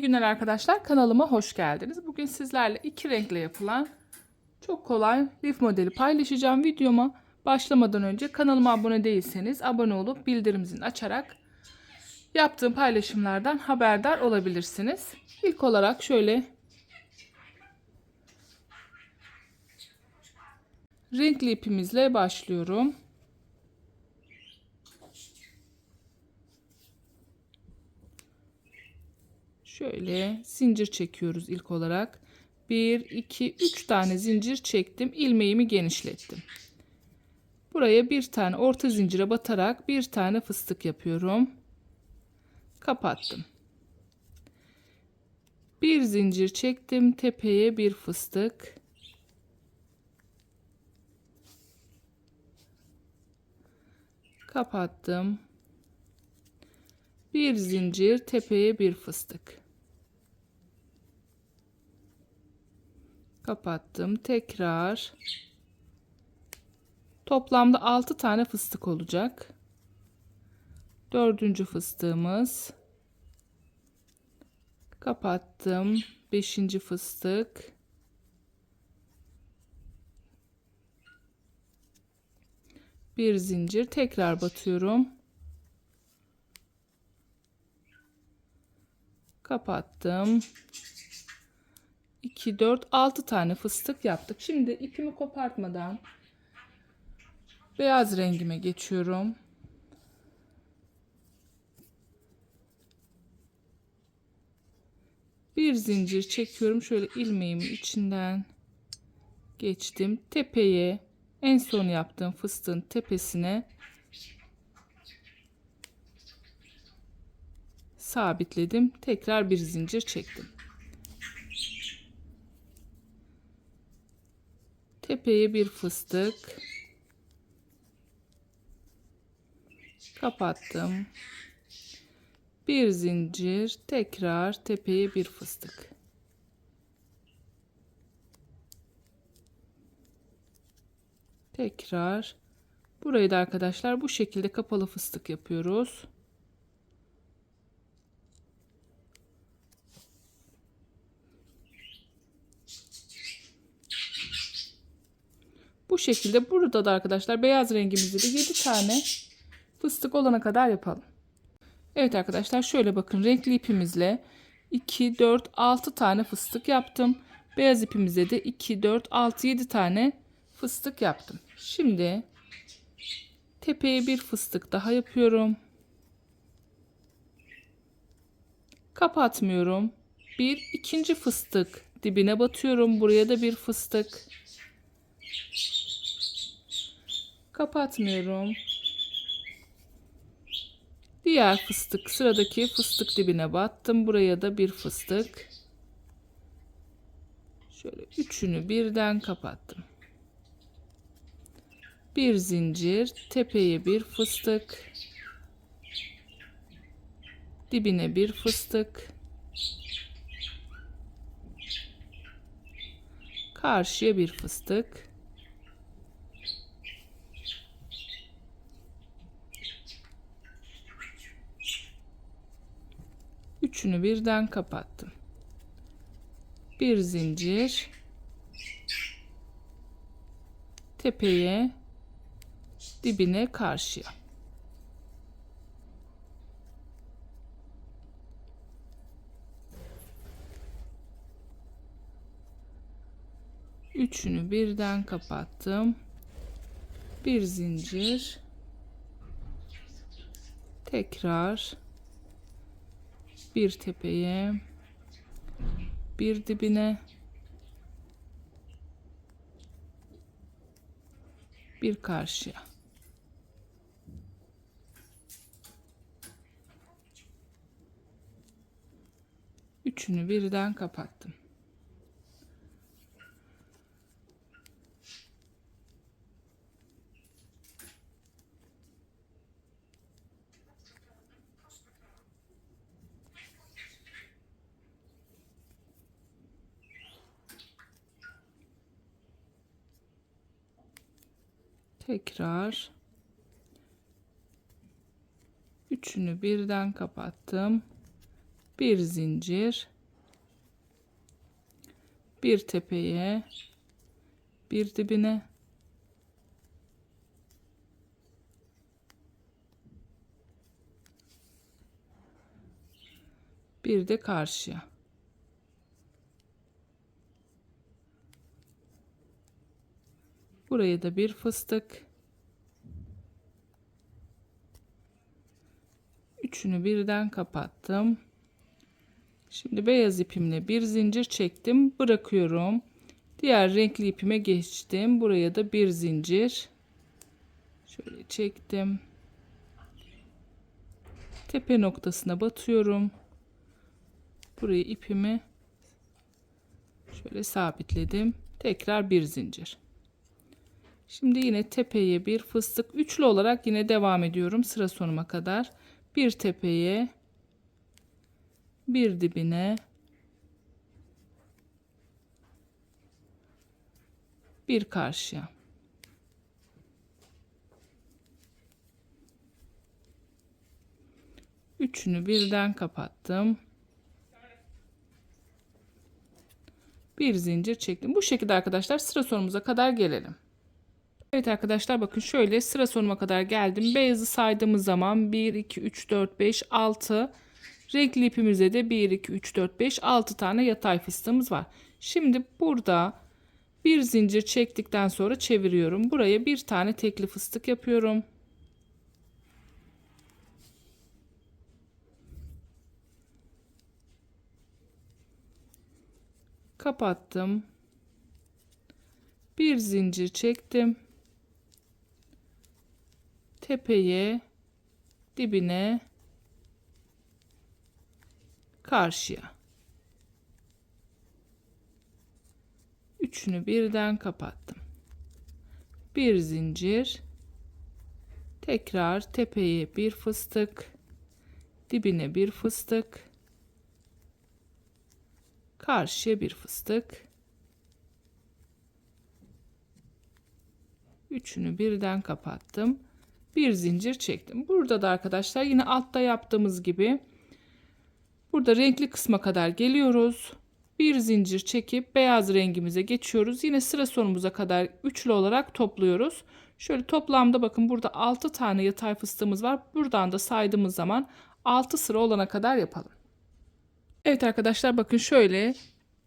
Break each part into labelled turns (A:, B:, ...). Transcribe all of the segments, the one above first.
A: İyi günler arkadaşlar. Kanalıma hoş geldiniz. Bugün sizlerle iki renkle yapılan çok kolay lif modeli paylaşacağım. Videoma başlamadan önce kanalıma abone değilseniz abone olup bildirim zilini açarak yaptığım paylaşımlardan haberdar olabilirsiniz. İlk olarak şöyle renkli ipimizle başlıyorum. Şöyle zincir çekiyoruz ilk olarak. 1, 2, 3 tane zincir çektim. ilmeğimi genişlettim. Buraya bir tane orta zincire batarak bir tane fıstık yapıyorum. Kapattım. Bir zincir çektim. Tepeye bir fıstık. Kapattım. Bir zincir tepeye bir fıstık. Kapattım. Tekrar. Toplamda 6 tane fıstık olacak. Dördüncü fıstığımız. Kapattım. Beşinci fıstık. Bir zincir tekrar batıyorum. Kapattım. 2, 4, 6 tane fıstık yaptık. Şimdi ipimi kopartmadan beyaz rengime geçiyorum. Bir zincir çekiyorum. Şöyle ilmeğimin içinden geçtim. Tepeye en son yaptığım fıstığın tepesine sabitledim. Tekrar bir zincir çektim. Tepeye bir fıstık. Kapattım. Bir zincir, tekrar tepeye bir fıstık. Tekrar burayı da arkadaşlar bu şekilde kapalı fıstık yapıyoruz. Bu şekilde burada da arkadaşlar beyaz rengimizde de 7 tane fıstık olana kadar yapalım. Evet arkadaşlar şöyle bakın renkli ipimizle 2, 4, 6 tane fıstık yaptım. Beyaz ipimizde de 2, 4, 6, 7 tane fıstık yaptım. Şimdi tepeye bir fıstık daha yapıyorum. Kapatmıyorum. Bir ikinci fıstık dibine batıyorum. Buraya da bir fıstık. Kapatmıyorum. Diğer fıstık sıradaki fıstık dibine battım. Buraya da bir fıstık. Şöyle üçünü birden kapattım. Bir zincir, tepeye bir fıstık. Dibine bir fıstık. Karşıya bir fıstık. Üçünü birden kapattım. Bir zincir. Tepeye, dibine karşıya. Üçünü birden kapattım. Bir zincir. Tekrar bir tepeye bir dibine bir karşıya. Üçünü birden kapattım tekrar üçünü birden kapattım Bir zincir. Bir tepeye. Bir dibine. Bir de karşıya. Buraya da bir fıstık. Üçünü birden kapattım. Şimdi beyaz ipimle bir zincir çektim. Bırakıyorum. Diğer renkli ipime geçtim. Buraya da bir zincir. Şöyle çektim. Tepe noktasına batıyorum. Buraya ipimi şöyle sabitledim. Tekrar bir zincir. Şimdi yine tepeye bir fıstık üçlü olarak yine devam ediyorum sıra sonuma kadar. Bir tepeye bir dibine bir karşıya. Üçünü birden kapattım. Bir zincir çektim. Bu şekilde arkadaşlar sıra sonumuza kadar gelelim. Evet arkadaşlar bakın şöyle sıra sonuna kadar geldim. Beyazı saydığımız zaman 1, 2, 3, 4, 5, 6. Renkli ipimizde de 1, 2, 3, 4, 5, 6 tane yatay fıstığımız var. Şimdi burada bir zincir çektikten sonra çeviriyorum. Buraya bir tane tekli fıstık yapıyorum. Kapattım. Bir zincir çektim tepeye, dibine, karşıya. Üçünü birden kapattım. Bir zincir, tekrar tepeye bir fıstık, dibine bir fıstık, karşıya bir fıstık. Üçünü birden kapattım bir zincir çektim. Burada da arkadaşlar yine altta yaptığımız gibi burada renkli kısma kadar geliyoruz. Bir zincir çekip beyaz rengimize geçiyoruz. Yine sıra sonumuza kadar üçlü olarak topluyoruz. Şöyle toplamda bakın burada 6 tane yatay fıstığımız var. Buradan da saydığımız zaman 6 sıra olana kadar yapalım. Evet arkadaşlar bakın şöyle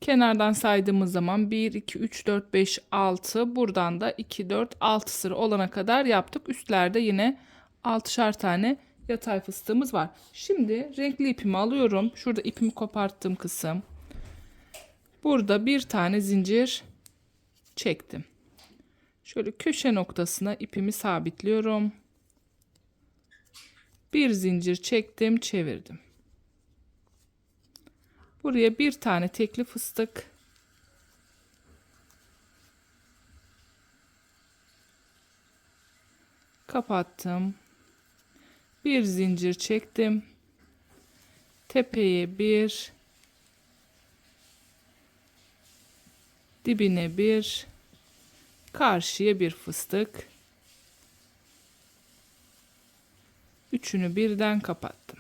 A: kenardan saydığımız zaman 1, 2, 3, 4, 5, 6 buradan da 2, 4, 6 sıra olana kadar yaptık. Üstlerde yine 6'şar tane yatay fıstığımız var. Şimdi renkli ipimi alıyorum. Şurada ipimi koparttığım kısım. Burada bir tane zincir çektim. Şöyle köşe noktasına ipimi sabitliyorum. Bir zincir çektim, çevirdim. Buraya bir tane tekli fıstık. Kapattım. Bir zincir çektim. Tepeye bir. Dibine bir. Karşıya bir fıstık. Üçünü birden kapattım.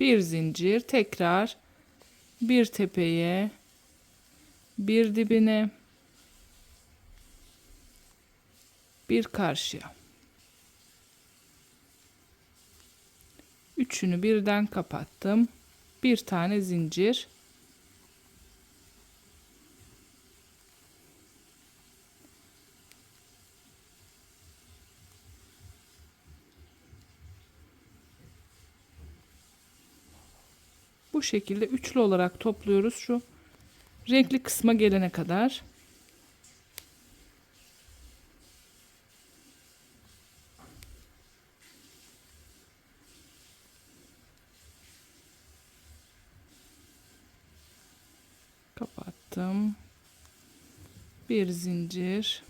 A: Bir zincir tekrar bir tepeye, bir dibine, bir karşıya. Üçünü birden kapattım. Bir tane zincir. Bu şekilde üçlü olarak topluyoruz şu renkli kısma gelene kadar. Kapattım. Bir zincir.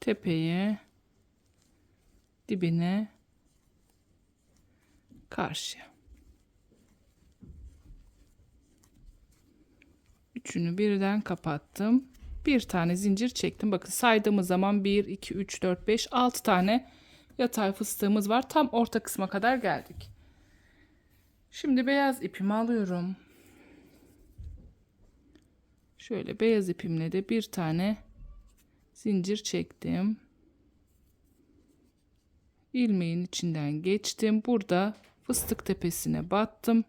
A: Tepeye, dibine, karşıya. Üçünü birden kapattım. Bir tane zincir çektim. Bakın saydığımız zaman 1, 2, 3, 4, 5, 6 tane yatay fıstığımız var. Tam orta kısma kadar geldik. Şimdi beyaz ipimi alıyorum. Şöyle beyaz ipimle de bir tane zincir çektim. ilmeğin içinden geçtim. Burada fıstık tepesine battım.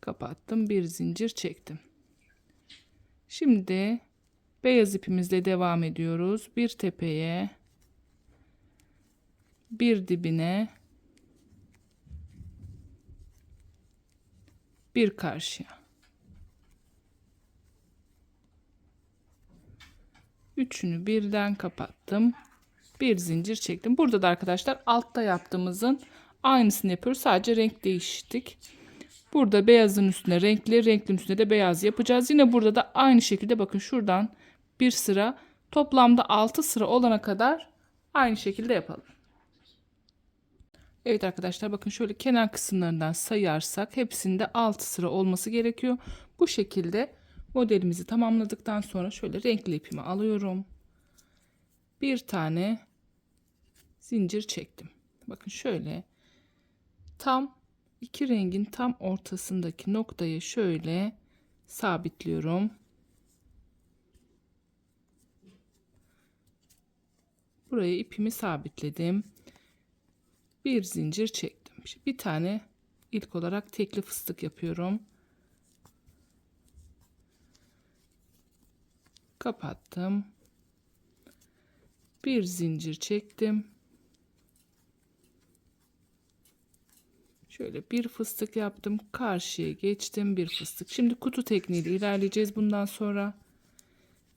A: Kapattım. Bir zincir çektim. Şimdi beyaz ipimizle devam ediyoruz. Bir tepeye, bir dibine, bir karşıya. Üçünü birden kapattım. Bir zincir çektim. Burada da arkadaşlar altta yaptığımızın aynısını yapıyoruz. Sadece renk değiştik. Burada beyazın üstüne renkli, renklinin üstüne de beyaz yapacağız. Yine burada da aynı şekilde bakın şuradan bir sıra toplamda 6 sıra olana kadar aynı şekilde yapalım. Evet arkadaşlar bakın şöyle kenar kısımlarından sayarsak hepsinde 6 sıra olması gerekiyor. Bu şekilde modelimizi tamamladıktan sonra şöyle renkli ipimi alıyorum. Bir tane zincir çektim. Bakın şöyle tam iki rengin tam ortasındaki noktayı şöyle sabitliyorum. Buraya ipimi sabitledim. Bir zincir çektim. Bir tane ilk olarak tekli fıstık yapıyorum. Kapattım. Bir zincir çektim. Şöyle bir fıstık yaptım. Karşıya geçtim. Bir fıstık. Şimdi kutu tekniğiyle ilerleyeceğiz bundan sonra.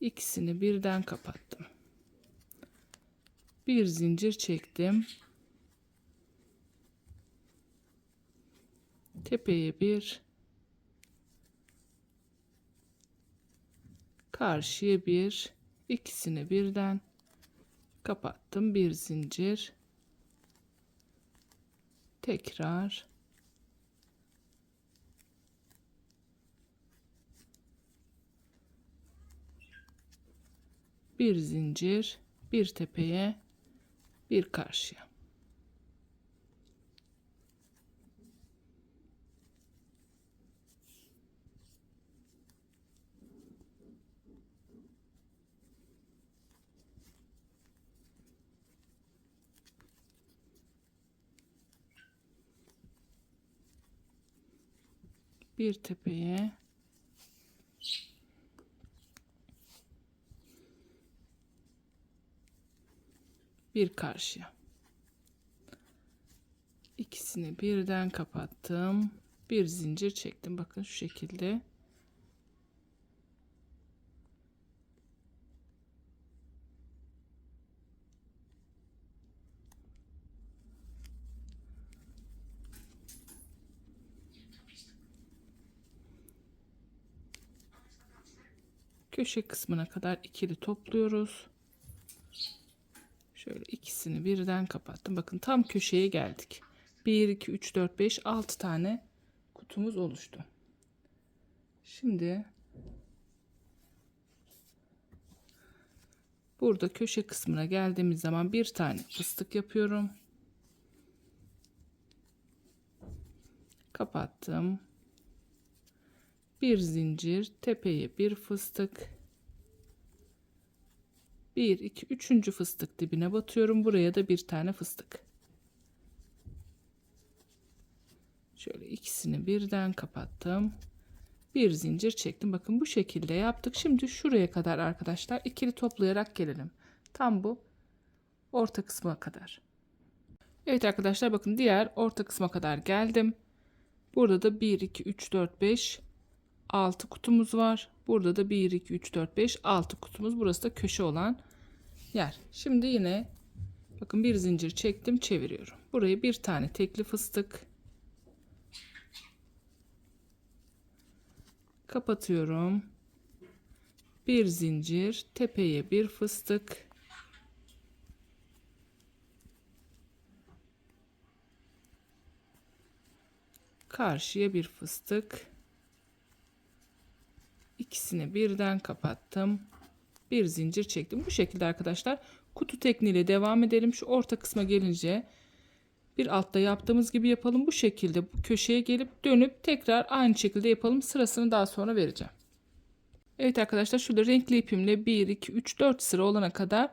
A: İkisini birden kapattım. Bir zincir çektim. Tepeye bir. Karşıya bir. ikisini birden kapattım. Bir zincir. Tekrar. Bir zincir, bir tepeye, bir karşıya. Bir tepeye bir karşıya. İkisini birden kapattım. Bir zincir çektim. Bakın şu şekilde köşe kısmına kadar ikili topluyoruz. Şöyle ikisini birden kapattım. Bakın tam köşeye geldik. 1, 2, 3, 4, 5, 6 tane kutumuz oluştu. Şimdi burada köşe kısmına geldiğimiz zaman bir tane fıstık yapıyorum. Kapattım bir zincir tepeye bir fıstık. Bir iki üçüncü fıstık dibine batıyorum. Buraya da bir tane fıstık. Şöyle ikisini birden kapattım. Bir zincir çektim. Bakın bu şekilde yaptık. Şimdi şuraya kadar arkadaşlar ikili toplayarak gelelim. Tam bu orta kısma kadar. Evet arkadaşlar bakın diğer orta kısma kadar geldim. Burada da 1 2 3 4 5 6 kutumuz var. Burada da 1, 2, 3, 4, 5, 6 kutumuz. Burası da köşe olan yer. Şimdi yine bakın bir zincir çektim çeviriyorum. Buraya bir tane tekli fıstık kapatıyorum. Bir zincir tepeye bir fıstık Karşıya bir fıstık. İkisini birden kapattım. Bir zincir çektim. Bu şekilde arkadaşlar kutu tekniğiyle devam edelim. Şu orta kısma gelince bir altta yaptığımız gibi yapalım. Bu şekilde bu köşeye gelip dönüp tekrar aynı şekilde yapalım. Sırasını daha sonra vereceğim. Evet arkadaşlar şurada renkli ipimle 1, 2, 3, 4 sıra olana kadar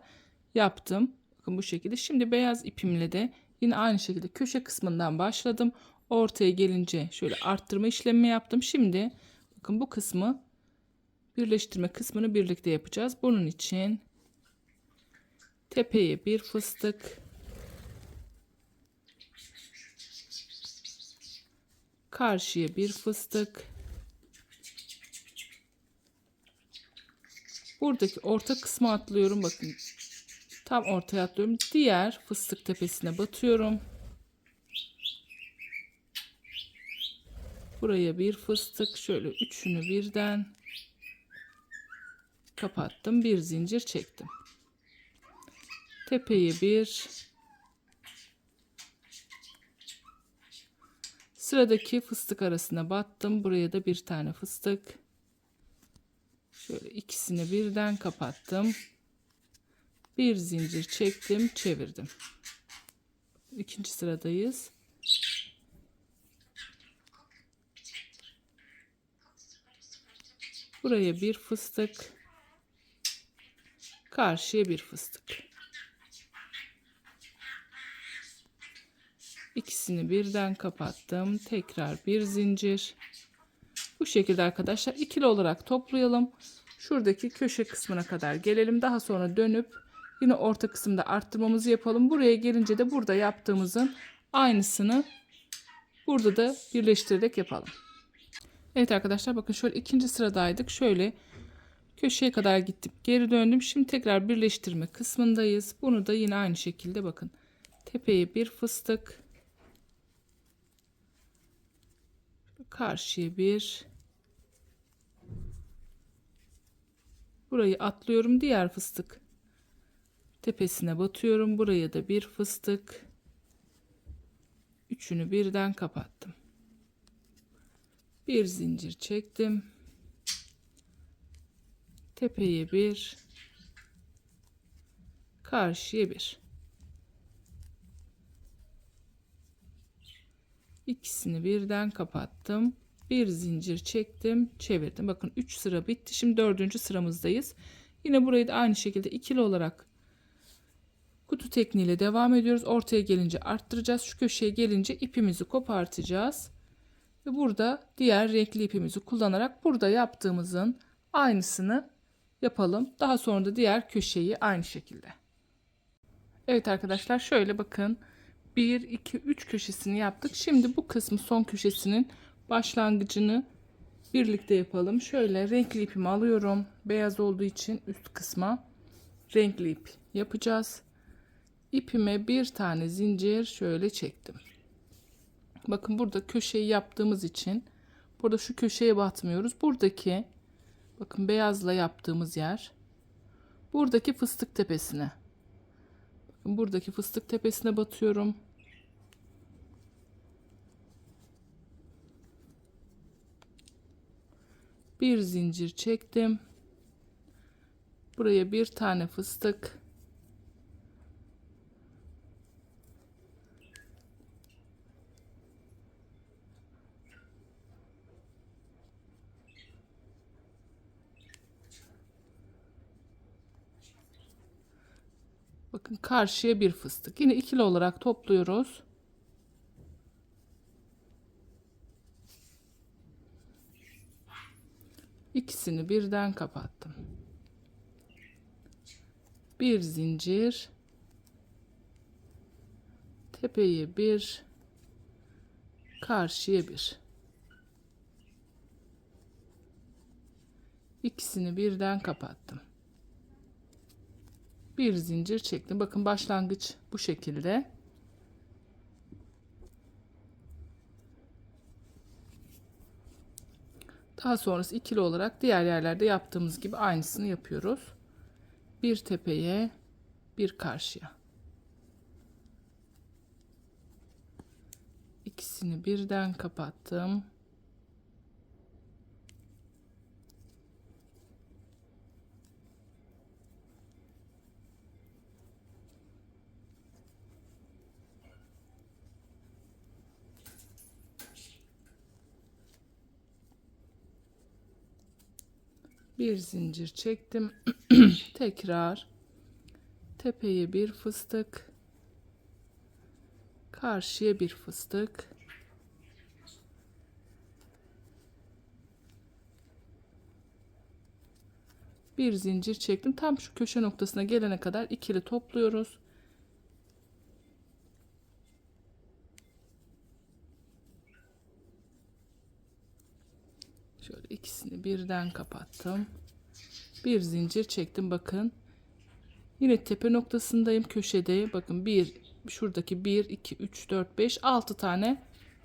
A: yaptım. Bakın bu şekilde. Şimdi beyaz ipimle de yine aynı şekilde köşe kısmından başladım. Ortaya gelince şöyle arttırma işlemi yaptım. Şimdi bakın bu kısmı birleştirme kısmını birlikte yapacağız. Bunun için tepeye bir fıstık. Karşıya bir fıstık. Buradaki orta kısmı atlıyorum. Bakın tam ortaya atlıyorum. Diğer fıstık tepesine batıyorum. Buraya bir fıstık şöyle üçünü birden kapattım bir zincir çektim. Tepeye bir. Sıradaki fıstık arasına battım. Buraya da bir tane fıstık. Şöyle ikisini birden kapattım. Bir zincir çektim çevirdim. İkinci sıradayız. Buraya bir fıstık karşıya bir fıstık. İkisini birden kapattım. Tekrar bir zincir. Bu şekilde arkadaşlar ikili olarak toplayalım. Şuradaki köşe kısmına kadar gelelim. Daha sonra dönüp yine orta kısımda arttırmamızı yapalım. Buraya gelince de burada yaptığımızın aynısını burada da birleştirerek yapalım. Evet arkadaşlar bakın şöyle ikinci sıradaydık. Şöyle köşeye kadar gittim. Geri döndüm. Şimdi tekrar birleştirme kısmındayız. Bunu da yine aynı şekilde bakın. Tepeye bir fıstık. Karşıya bir. Burayı atlıyorum. Diğer fıstık tepesine batıyorum. Buraya da bir fıstık. Üçünü birden kapattım. Bir zincir çektim tepeye bir karşıya bir. İkisini birden kapattım. Bir zincir çektim çevirdim. Bakın 3 sıra bitti. Şimdi dördüncü sıramızdayız. Yine burayı da aynı şekilde ikili olarak kutu tekniğiyle devam ediyoruz. Ortaya gelince arttıracağız. Şu köşeye gelince ipimizi kopartacağız. Ve burada diğer renkli ipimizi kullanarak burada yaptığımızın aynısını yapalım daha sonra da diğer köşeyi aynı şekilde Evet arkadaşlar şöyle bakın 1 2 3 köşesini yaptık şimdi bu kısmı son köşesinin başlangıcını birlikte yapalım. Şöyle renkli ipimi alıyorum. Beyaz olduğu için üst kısma renkli ip yapacağız. İpime bir tane zincir şöyle çektim. Bakın burada köşeyi yaptığımız için burada şu köşeye batmıyoruz. Buradaki bakın beyazla yaptığımız yer buradaki fıstık tepesine bakın buradaki fıstık tepesine batıyorum. bir zincir çektim buraya bir tane fıstık Bakın karşıya bir fıstık. Yine ikili olarak topluyoruz. ikisini birden kapattım. Bir zincir tepeye bir karşıya bir ikisini birden kapattım. Bir zincir çektim. Bakın başlangıç bu şekilde. Daha sonrası ikili olarak diğer yerlerde yaptığımız gibi aynısını yapıyoruz. Bir tepeye, bir karşıya. İkisini birden kapattım. Bir zincir çektim. Tekrar tepeye bir fıstık. Karşıya bir fıstık. Bir zincir çektim. Tam şu köşe noktasına gelene kadar ikili topluyoruz. Şöyle ikisini birden kapattım. Bir zincir çektim bakın. Yine tepe noktasındayım köşede. Bakın bir şuradaki 1 2 3 4 5 6 tane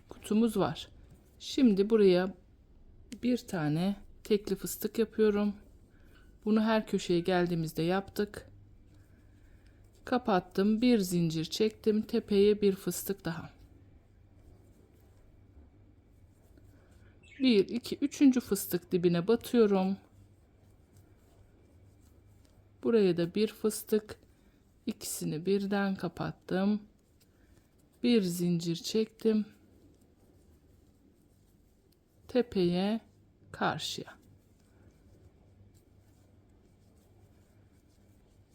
A: kutumuz var. Şimdi buraya bir tane tekli fıstık yapıyorum. Bunu her köşeye geldiğimizde yaptık. Kapattım. Bir zincir çektim. Tepeye bir fıstık daha. 1 2 3. fıstık dibine batıyorum. Buraya da bir fıstık. İkisini birden kapattım. Bir zincir çektim. Tepeye, karşıya.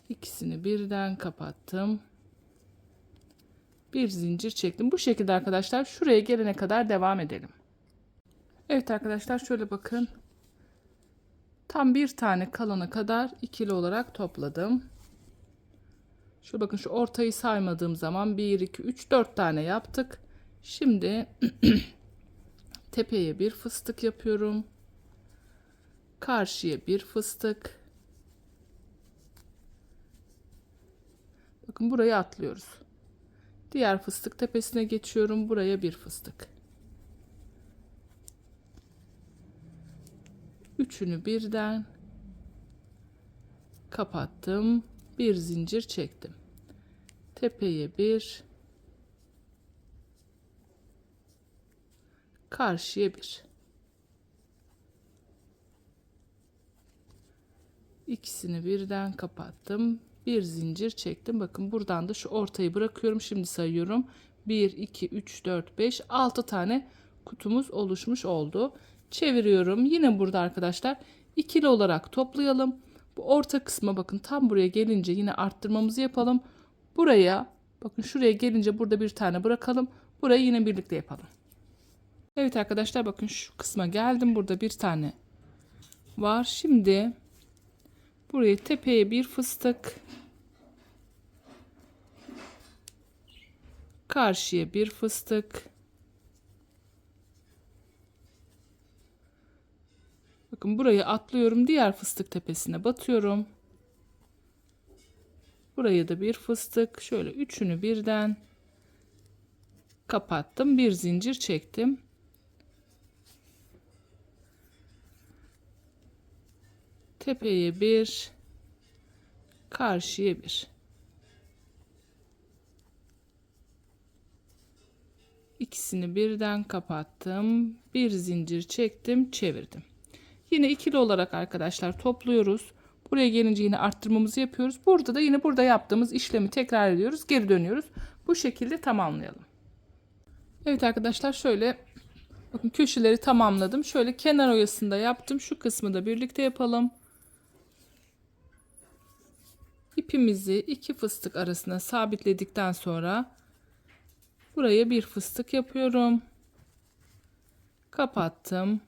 A: İkisini birden kapattım. Bir zincir çektim. Bu şekilde arkadaşlar şuraya gelene kadar devam edelim. Evet arkadaşlar şöyle bakın. Tam bir tane kalana kadar ikili olarak topladım. Şu bakın şu ortayı saymadığım zaman 1 2 3 4 tane yaptık. Şimdi tepeye bir fıstık yapıyorum. Karşıya bir fıstık. Bakın burayı atlıyoruz. Diğer fıstık tepesine geçiyorum. Buraya bir fıstık. Üçünü birden kapattım. Bir zincir çektim. Tepeye bir karşıya bir. İkisini birden kapattım. Bir zincir çektim. Bakın buradan da şu ortayı bırakıyorum. Şimdi sayıyorum. 1, 2, 3, 4, 5, 6 tane kutumuz oluşmuş oldu. Çeviriyorum. Yine burada arkadaşlar ikili olarak toplayalım. Bu orta kısma bakın tam buraya gelince yine arttırmamızı yapalım. Buraya bakın şuraya gelince burada bir tane bırakalım. Burayı yine birlikte yapalım. Evet arkadaşlar bakın şu kısma geldim. Burada bir tane var. Şimdi buraya tepeye bir fıstık. Karşıya bir fıstık. Bakın burayı atlıyorum. Diğer fıstık tepesine batıyorum. Buraya da bir fıstık. Şöyle üçünü birden kapattım. Bir zincir çektim. Tepeye bir, karşıya bir. İkisini birden kapattım. Bir zincir çektim, çevirdim. Yine ikili olarak arkadaşlar topluyoruz. Buraya gelince yine arttırmamızı yapıyoruz. Burada da yine burada yaptığımız işlemi tekrar ediyoruz. Geri dönüyoruz. Bu şekilde tamamlayalım. Evet arkadaşlar şöyle bakın köşeleri tamamladım. Şöyle kenar oyasında yaptım. Şu kısmı da birlikte yapalım. İpimizi iki fıstık arasına sabitledikten sonra buraya bir fıstık yapıyorum. Kapattım.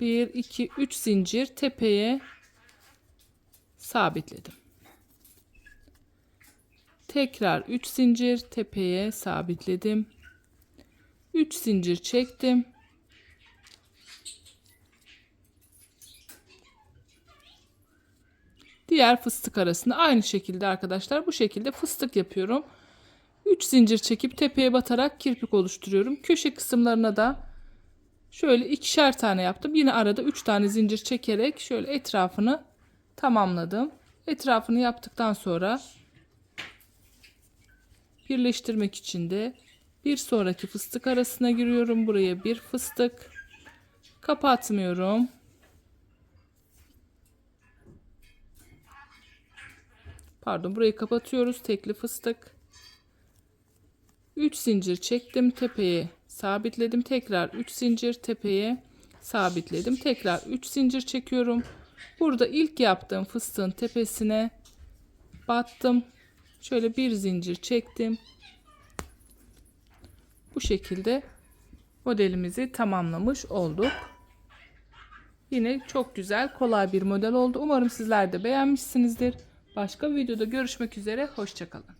A: 1 2 3 zincir tepeye sabitledim. Tekrar 3 zincir tepeye sabitledim. 3 zincir çektim. Diğer fıstık arasında aynı şekilde arkadaşlar bu şekilde fıstık yapıyorum. 3 zincir çekip tepeye batarak kirpik oluşturuyorum. Köşe kısımlarına da şöyle ikişer tane yaptım. Yine arada 3 tane zincir çekerek şöyle etrafını tamamladım. Etrafını yaptıktan sonra birleştirmek için de Bir sonraki fıstık arasına giriyorum. Buraya bir fıstık. Kapatmıyorum. Pardon burayı kapatıyoruz. Tekli fıstık. 3 zincir çektim tepeye sabitledim. Tekrar 3 zincir tepeye sabitledim. Tekrar 3 zincir çekiyorum. Burada ilk yaptığım fıstığın tepesine battım. Şöyle bir zincir çektim. Bu şekilde modelimizi tamamlamış olduk. Yine çok güzel, kolay bir model oldu. Umarım sizler de beğenmişsinizdir. Başka videoda görüşmek üzere. Hoşçakalın.